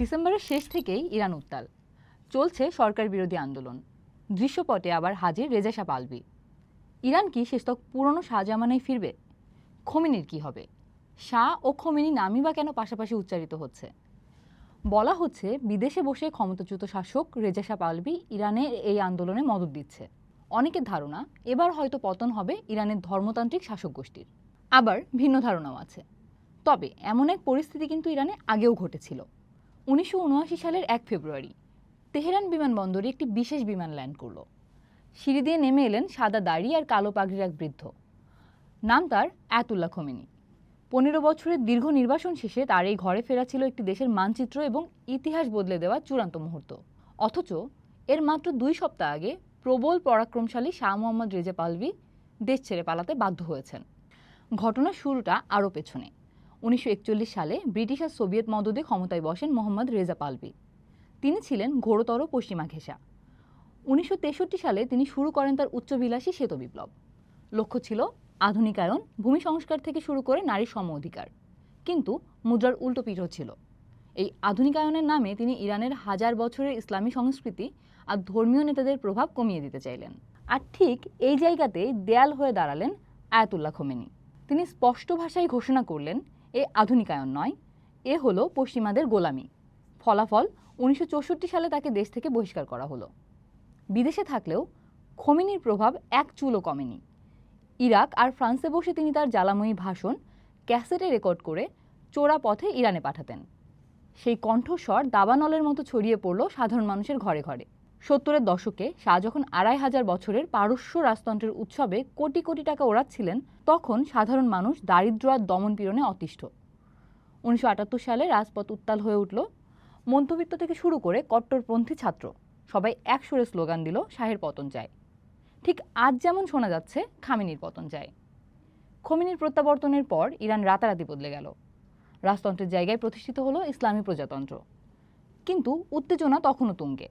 ডিসেম্বরের শেষ থেকেই ইরান উত্তাল। চলছে সরকার বিরোধী আন্দোলন। দৃশ্যপটে আবার হাজির রেজা শাহ পালভি ইরান কি শেষতক পুরনো শাহজামানায় ফিরবে? খমিনির কি হবে? শাহ ও খমিনি নামই বা কেন পাশাপাশি উচ্চারিত হচ্ছে? বলা হচ্ছে বিদেশে বসে ক্ষমতাচ্যুত শাসক রেজা শাহ পালভি ইরানের এই আন্দোলনে মদত দিচ্ছে। অনেকের ধারণা, এবার হয়তো পতন হবে ইরানের ধর্মতান্ত্রিক শাসক গোষ্ঠীর। আবার ভিন্ন ধারণাও আছে। তবে এমন এক পরিস্থিতি কিন্তু ইরানে আগেও ঘটেছিল। উনিশশো উনআশি সালের এক ফেব্রুয়ারি, তেহরান বিমানবন্দরে একটি বিশেষ বিমান ল্যান্ড করল। সিঁড়ি দিয়ে নেমে এলেন সাদা দাড়ি আর কালো পাগড়ির এক বৃদ্ধ। নাম তার আয়াতুল্লাহ খোমেনি। পনেরো বছরের দীর্ঘ নির্বাসন শেষে তার এই ঘরে ফেরা ছিল একটি দেশের মানচিত্র এবং ইতিহাস বদলে দেওয়া চূড়ান্ত মুহূর্ত। অথচ এর মাত্র দুই সপ্তাহ আগে প্রবল পরাক্রমশালী শাহ মোহাম্মদ রেজা পালভি দেশ ছেড়ে পালাতে বাধ্য হয়েছেন। ঘটনার শুরুটা আরও পেছনে। উনিশশো একচল্লিশ সালে ব্রিটিশ আর সোভিয়েত মদদে ক্ষমতায় বসেন মোহাম্মদ রেজা পালভি। তিনি ছিলেন ঘোরতর পশ্চিমা ঘেঁষা। উনিশশো তেষট্টি সালে তিনি শুরু করেন তার উচ্চবিলাসী শ্বেত বিপ্লব লক্ষ্য ছিল আধুনিকায়ন, ভূমি সংস্কার থেকে শুরু করে নারী সম অধিকার। কিন্তু মুদ্রার উল্টো পিঠও ছিল। এই আধুনিকায়নের নামে তিনি ইরানের হাজার বছরের ইসলামী সংস্কৃতি আর ধর্মীয় নেতাদের প্রভাব কমিয়ে দিতে চাইলেন। আর ঠিক এই জায়গাতে দেয়াল হয়ে দাঁড়ালেন আয়াতুল্লাহ খোমেনি। তিনি স্পষ্ট ভাষায় ঘোষণা করলেন এ আধুনিকায়ন নয়, এ হলো পশ্চিমাদের গোলামি। ফলাফল উনিশশো চৌষট্টি সালে তাকে দেশ থেকে বহিষ্কার করা হলো। বিদেশে থাকলেও খোমেনির প্রভাব এক চুলও কমেনি। ইরাক আর ফ্রান্সে বসে তিনি তার জ্বালাময়ী ভাষণ, ক্যাসেটে রেকর্ড করে চোরা পথে ইরানে পাঠাতেন। সেই কণ্ঠস্বর দাবানলের মতো ছড়িয়ে পড়ল সাধারণ মানুষের ঘরে ঘরে। সত্তরের দশকে শাহ যখন আড়াই হাজার বছরের পারস্য রাজতন্ত্রের উৎসবে কোটি কোটি টাকা ওড়াচ্ছিলেন, তখন সাধারণ মানুষ দারিদ্র আর দমনপীড়নে অতিষ্ঠ। উনিশশো আটাত্তর সালে রাজপথ উত্তাল হয়ে উঠল। মধ্যবিত্ত থেকে শুরু করে কট্টরপন্থী ছাত্র, সবাই এক সুরে স্লোগান দিল, শাহের পতন চায় ঠিক আজ যেমন শোনা যাচ্ছে, খামিনির পতন চায় খমিনির প্রত্যাবর্তনের পর ইরান রাতারাতি বদলে গেল। রাজতন্ত্রের জায়গায় প্রতিষ্ঠিত হলো ইসলামী প্রজাতন্ত্র। কিন্তু উত্তেজনা তখনও তুঙ্গে।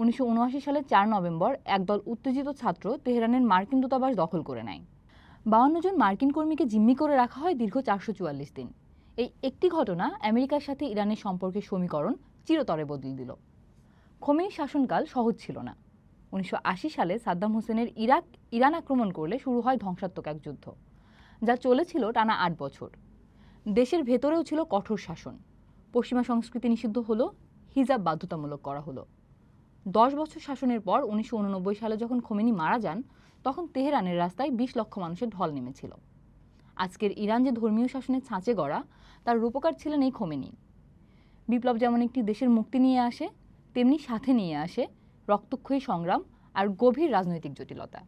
উনিশশো সালের চার নভেম্বর একদল উত্তেজিত ছাত্র তেহরানের মার্কিন দূতাবাস দখল করে নেয়। বাউন্ন জন মার্কিন কর্মীকে জিম্মি করে রাখা হয় দীর্ঘ চারশো চুয়াল্লিশ দিন। এই একটি ঘটনা আমেরিকার সাথে ইরানের সম্পর্কের সমীকরণ চিরতরে বদলে দিল। খোমেনির শাসনকাল সহজ ছিল না। উনিশশো আশি সালে সাদ্দাম হোসেনের ইরাক, ইরান আক্রমণ করলে শুরু হয় ধ্বংসাত্মক এক যুদ্ধ, যা চলেছিল টানা আট বছর। দেশের ভেতরেও ছিল কঠোর শাসন। পশ্চিমা সংস্কৃতি নিষিদ্ধ হলো, হিজাব বাধ্যতামূলক করা হলো। দশ বছর শাসনের পর উনিশশো উননব্বই সালে যখন খোমেনি মারা যান, তখন তেহরানের রাস্তায় বিশ লক্ষ মানুষের ঢল নেমেছিল। আজকের ইরান যে ধর্মীয় শাসনের ছাঁচে গড়া, তার রূপকার ছিলেন এই খোমেনি। বিপ্লব যেমন একটি দেশের মুক্তি নিয়ে আসে, তেমনি সাথে নিয়ে আসে রক্তক্ষয়ী সংগ্রাম আর গভীর রাজনৈতিক জটিলতা।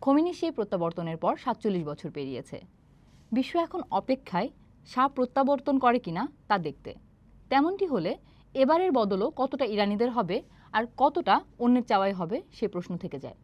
খোমেনি সেই প্রত্যাবর্তনের পর সাতচল্লিশ বছর পেরিয়েছে। বিশ্ব এখন অপেক্ষায় শাহ প্রত্যাবর্তন করে কিনা তা দেখতে। তেমনটি হলে এবারের বদলও কতটা ইরানিদের হবে আর কতটা অন্যের চাওয়াই হবে সে প্রশ্ন থেকে যায়।